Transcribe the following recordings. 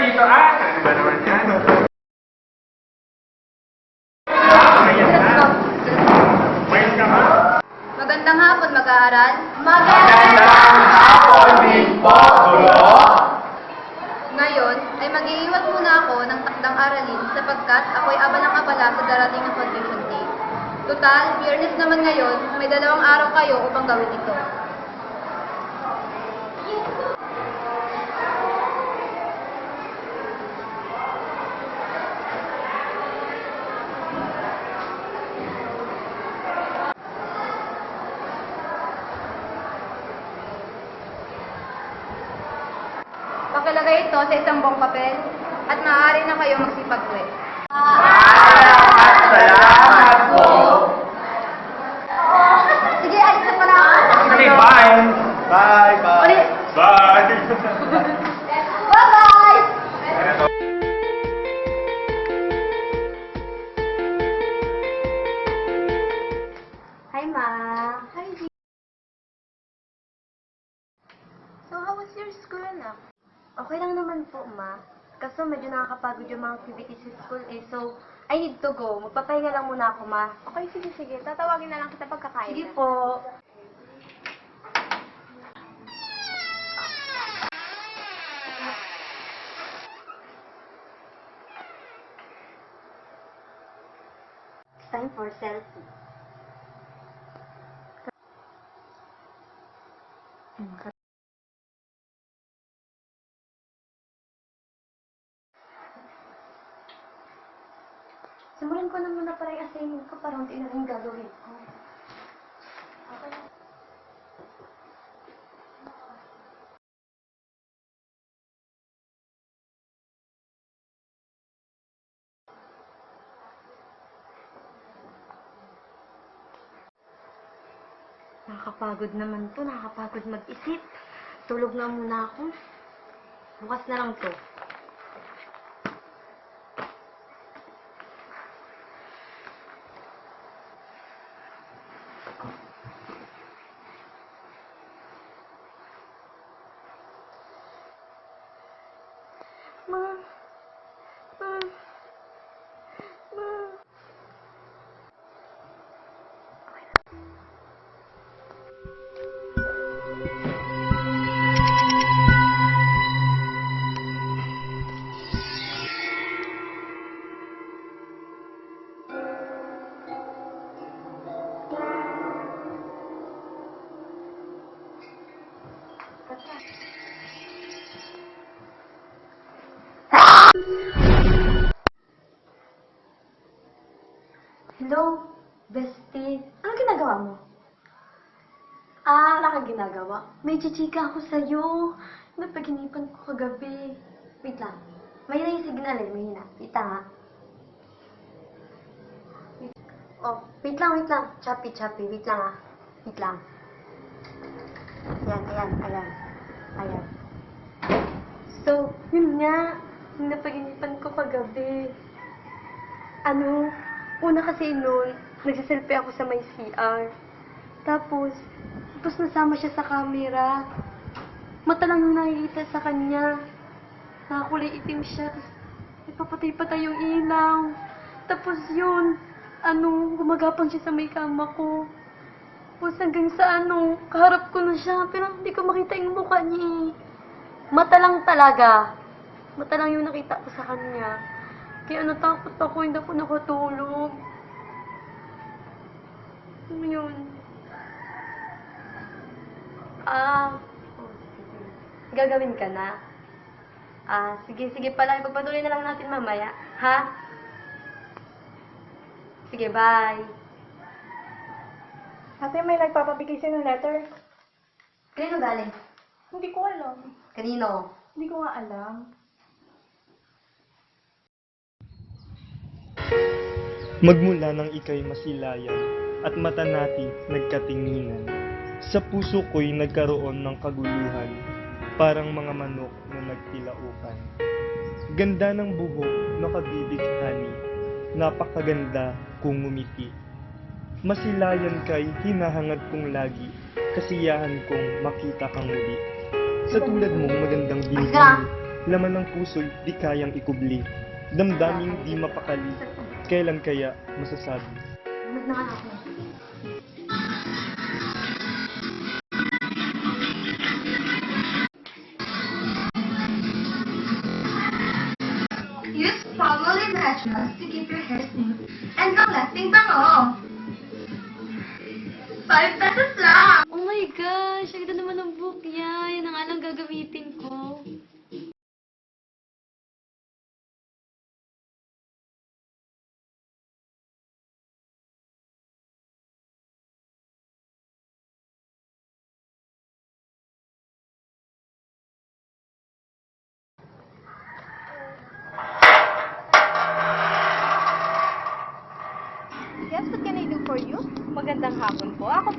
Dito, ah? Ano ba naman yan? Magandang hapon, mag-aaral. Magandang hapon po, Gulo. Ngayon ay mag-iiwan muna ako ng takdang aralin sapagkat ako'y abalang-abala sa darating na confusion day. Total, fairness naman ngayon, may dalawang araw kayo upang gawin ito. Ito sa isang buong papel at maaari na kayo magsipag-uwi. Medyo nakakapagod yung mga activities sa school eh. So, I need to go. Magpapahinga lang muna ako, ma. Okay, sige, sige. Tatawagin na lang kita pagkakain. Sige po. Time for selfie ko na muna para yung assignment ko para unti na rin gagawin ko. Okay. Nakakapagod naman to, nakakapagod mag-isip. Tulog na muna ako. Bukas na lang to. Bestie. Ano ginagawa mo? Ah, wala kang ginagawa. May chichika ako sa'yo. Napaginipan ko kagabi. Wait lang. May na yung signal eh. May hina. Wait lang ha. Wait. Oh, wait lang, wait lang. Choppy, choppy. Wait lang ha. Wait lang. Ayan, ayan, ayan. Ayan. So, yun nga. Napaginipan ko kagabi. Ano, una kasi noon, nagsiselfie ako sa may CR. Tapos, tapos nasama siya sa camera. Mata lang yung nakikita sa kanya. Nakakulay itim siya. Tapos, nagpapatay-patay yung ilaw. Tapos yun, ano, gumagapang siya sa may kama ko. Tapos hanggang sa ano, kaharap ko na siya. Pero hindi ko makita yung mukha niya eh. Mata lang talaga. Mata lang yung nakita ko sa kanya. Kaya natakot ako, hindi ako nakatulog. Ano yun? Ah, oh, sige. Gagawin ka na? Ah, sige, sige pala. Ipagpatuloy na lang natin mamaya. Ha? Sige, bye. Ate, may nagpapabigay sa'yo ng letter? Kanino galing? Hindi ko alam. Kanino? Hindi ko nga alam. Magmula nang ikay masilayan at mata natin nagkatinginan. Sa puso ko'y nagkaroon ng kaguluhan, parang mga manok na nagtilaukan. Ganda ng buhok na kabibighani, napakaganda kung ngumiti. Masilayan kay hinahangad kong lagi, kasiyahan kong makita kang muli. Sa tulad mong magandang binigay, laman ng puso'y di kayang ikubli. Damdaming di mapakali, kailan kaya masasabi? Huwag na ako. Palmolive Naturals to keep your hair smooth and long-lasting bango. 5 pesos lang! Oh my gosh! Ang ganda naman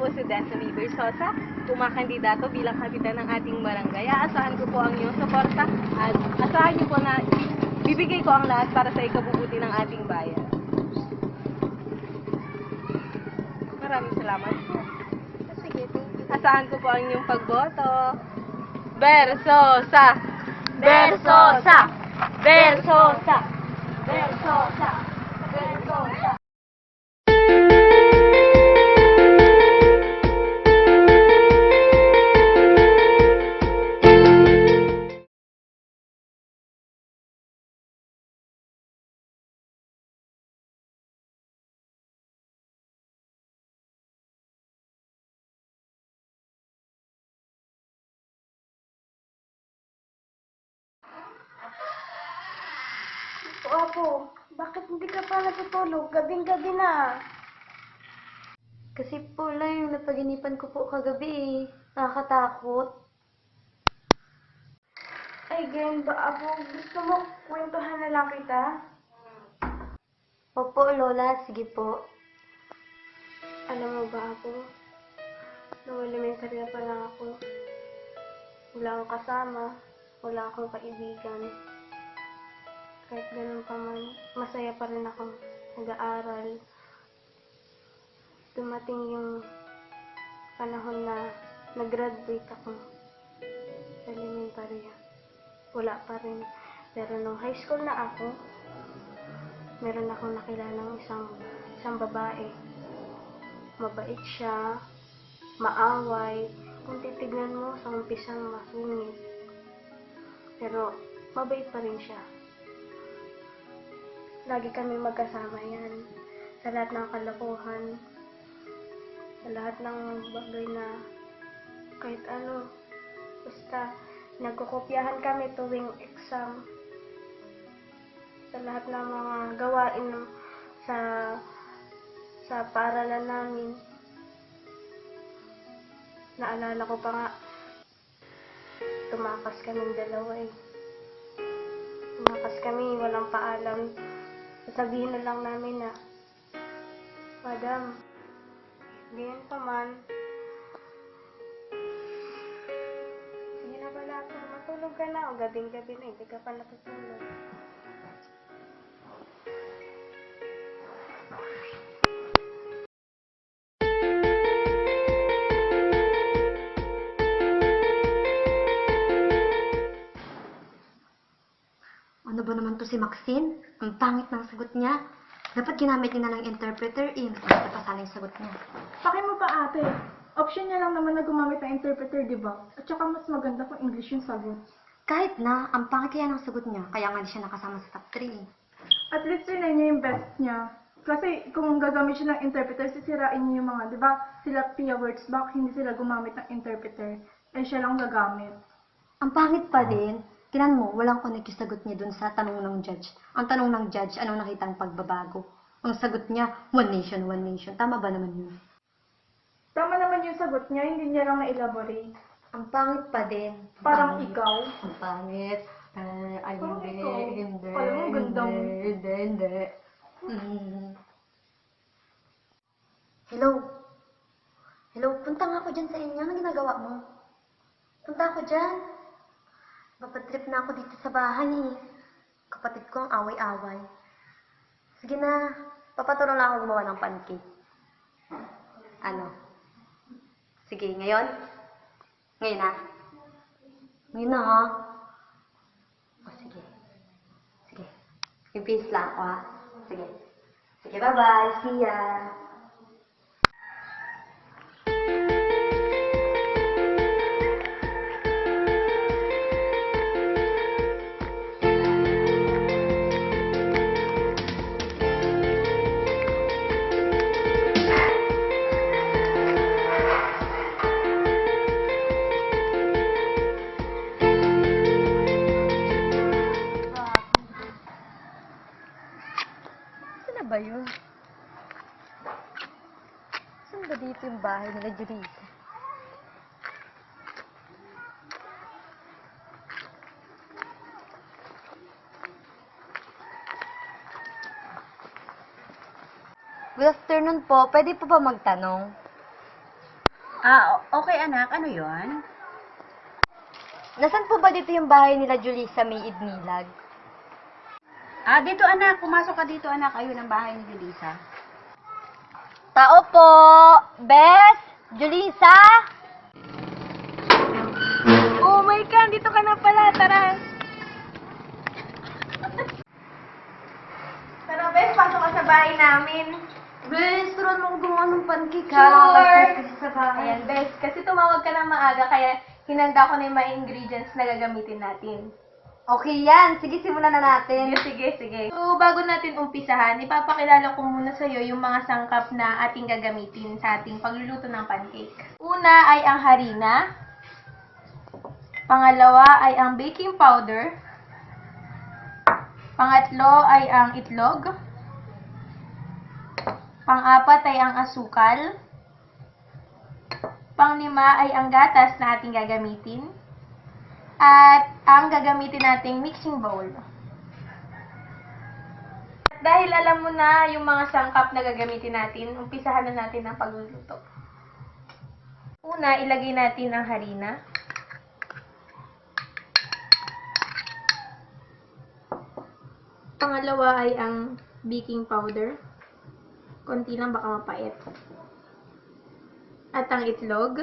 po. Si Desiree Bersosa, kumakandidato bilang kapitan ng ating barangay. Aasahan ko po ang iyong suporta at asahan niyo po na bibigay ko ang lahat para sa ikabubuti ng ating bayan. Maraming salamat po. Sige, thank you. Asahan ko po ang inyong pagboto. Bersosa! Versosa! Versosa! Versosa! Versosa! Opo, bakit hindi ka pa natutulog? Gabing-gabi na. Kasi po lang yung napaginipan ko po kagabi eh. Nakakatakot. Ay, ganyan ba, Apo? Gusto mo kwentuhan na lang kita? Opo, Lola. Sige po. Alam mo ba, Apo? Nung elementary pa lang ako, wala akong kasama, wala akong kaibigan. Ganun pa man, masaya pa rin ako nag-aaral. Dumating yung panahon na nag-graduate ako sa elementary. Wala pa rin. Pero nung high school na ako, meron akong nakilalang isang, isang babae mabait siya, maaway. Kung titignan mo, sa umpisang masungit. Pero, mabait pa rin siya. Lagi kami magkasama yan. Sa lahat ng kalokohan. Sa lahat ng bagay na kahit ano. Basta, nagkukopyahan kami tuwing exam. Sa lahat ng mga gawain sa sa paaralan namin. Naalala ko pa nga, tumakas kaming dalawa eh. Tumakas kami, walang paalam. Sasabihin na lang namin na, Madam, ganyan pa man. Sige na pala ako, matulog ka na. O gabing-gabi na, hindi ka pa natutulog. Ano ba naman to si Maxine? Ang pangit ng sagot niya. Dapat ginamit niya na ng interpreter eh. Mas maganda pa sana yung sagot niya. Pakin mo pa ate. Option niya lang naman na gumamit ng interpreter, di ba? At saka mas maganda kung English yung sagot. Kahit na, ang pangit kaya ng sagot niya. Kaya nga di siya nakasama sa top 3. At least yun niya yung best niya. Kasi kung gagamit siya ng interpreter, sisirain niya yung mga, di ba? Sila Pia Wurzbach, hindi sila gumamit ng interpreter. Eh, siya lang gagamit. Ang pangit pa din, tinan mo, walang connect yung sagot niya dun sa tanong ng judge. Ang tanong ng judge, anong nakitang pagbabago? Ang sagot niya, one nation, one nation. Tama ba naman yun? Tama naman yung sagot niya, hindi niya lang na-elaborate. Ang pangit pa din. Ang Parang pangit. ikaw. Ang pangit. Eh, ay, Parang hindi, ikaw. hindi, Alam mo, ganda mo. hindi, hindi, hindi. Mm. Hello? Hello, punta nga ako dyan sa inyo. Ano ginagawa mo? Punta ako dyan. Papatrip na ako dito sa bahay eh. Kapatid ko ang away-away. Sige na, papatulong lang ako gumawa ng pancake. Ano? Sige, ngayon? Ngayon na? Ngayon na ha. O, sige. Sige. Ibis lang ako ha. Sige. Sige, bye-bye. See ya. Good afternoon po. Pwede po ba magtanong? Ah, o- okay anak, ano yon? Nasaan po ba dito yung bahay nila Julissa May Idnilag? Ah, dito anak, pumasok ka dito anak, ayun ang bahay ni Julisa. Tao po! Bes! Julissa! Oh my God, dito ka na pala. Tara. Tara, Bes, pasok ka sa bahay namin. Bes, turuan mo ko gumawa ng pancake Sure. Kasi sa bahay. Ayan, kasi tumawag ka na maaga, kaya hinanda ko na yung mga ingredients na gagamitin natin. Okay yan. Sige, simulan na natin. Sige, sige, sige. So, bago natin umpisahan, ipapakilala ko muna sa iyo yung mga sangkap na ating gagamitin sa ating pagluluto ng pancake. Una ay ang harina. Pangalawa ay ang baking powder. Pangatlo ay ang itlog. Pang-apat ay ang asukal. Panglima ay ang gatas na ating gagamitin. At ang gagamitin nating mixing bowl. Dahil alam mo na yung mga sangkap na gagamitin natin, umpisahan na natin ang pagluluto. Una, ilagay natin ang harina. Pangalawa ay ang baking powder. Konti lang baka mapait. At ang itlog.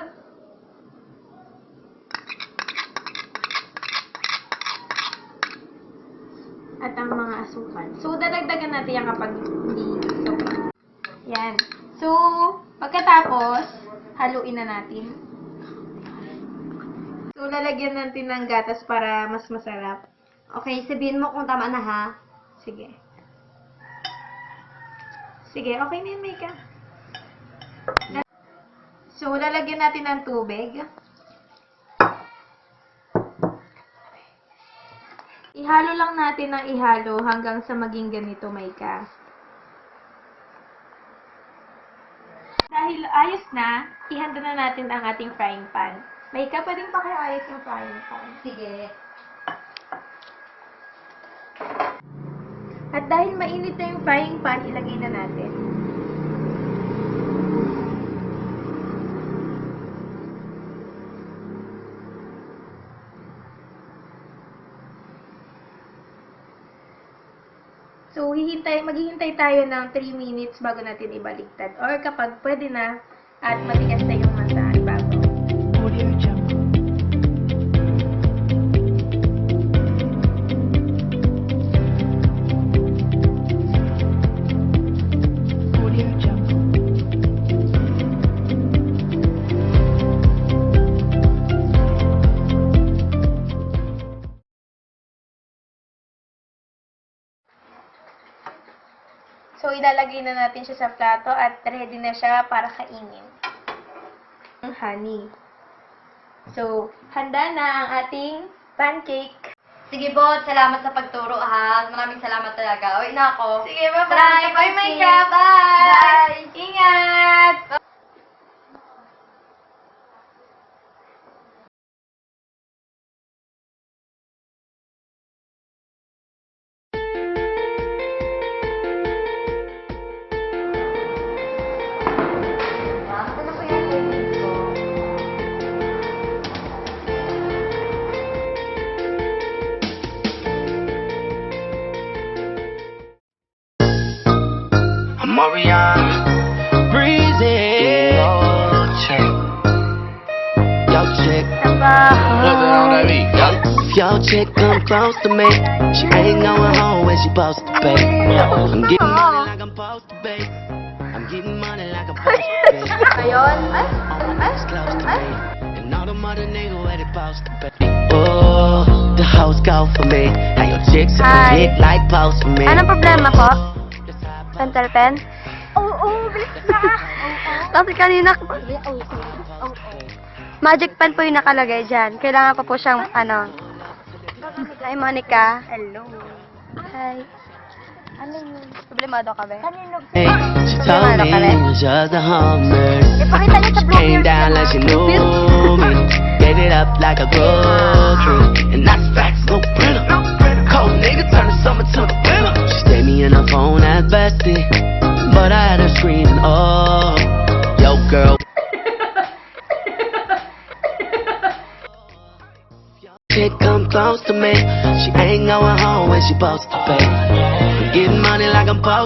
At ang mga asukal. So, dadagdagan natin yan kapag hindi sobra. Yan. So, pagkatapos, haluin na natin. So, lalagyan natin ng gatas para mas masarap. Okay, sabihin mo kung tama na ha. Sige. Sige, okay na yun, Mika. So, lalagyan natin ng tubig. Ihalo lang natin ng ihalo hanggang sa maging ganito, Maika. Dahil ayos na, ihanda na natin ang ating frying pan. Maika, pwedeng pakiayos yung frying pan. Sige. Dahil mainit na yung frying pan, ilagay na natin. So, hihintay, maghihintay tayo ng 3 minutes bago natin ibaliktad. Or kapag pwede na at matigas na yung So, ilalagay na natin siya sa plato at ready na siya para kainin. Ang honey. So, handa na ang ating pancake. Sige, Bot. Salamat sa pagturo, ha. Maraming salamat talaga. Uwi na ako. Sige, bye-bye. Bye, bye. Micah. Bye. Bye. Ingat! Ano your chick come close to me, she ain't going home when she supposed to pay. I'm getting money like I'm supposed to pay. I'm getting money like I'm supposed to pay. Ngayon, ay, ay, niggas close to ay. me, and all them other niggas where they supposed to pay. Oh, the hoes go for me. Now your chicks are big like post for me. Anong problema po? Pentel pen? Oo, oh, bilis na! Kasi kanina... Magic pen po yung nakalagay dyan. Kailangan pa po siyang, ano... Hi, Monica. Hello. Hi. Ano yun? Problemado ka ba? Kanino? Hey, she told me it was just a hummer. Eh, Ipakita niyo sa vlog Came down like she knew me. Gave it up like a grocery. And that's facts, no printer. Cold nigga turn the summer to the winter. She stayed me in her phone at bestie. But I had her screaming, oh. Yo, girl. Chick come close to me. She ain't going home when she supposed to pay. I'm getting money like I'm supposed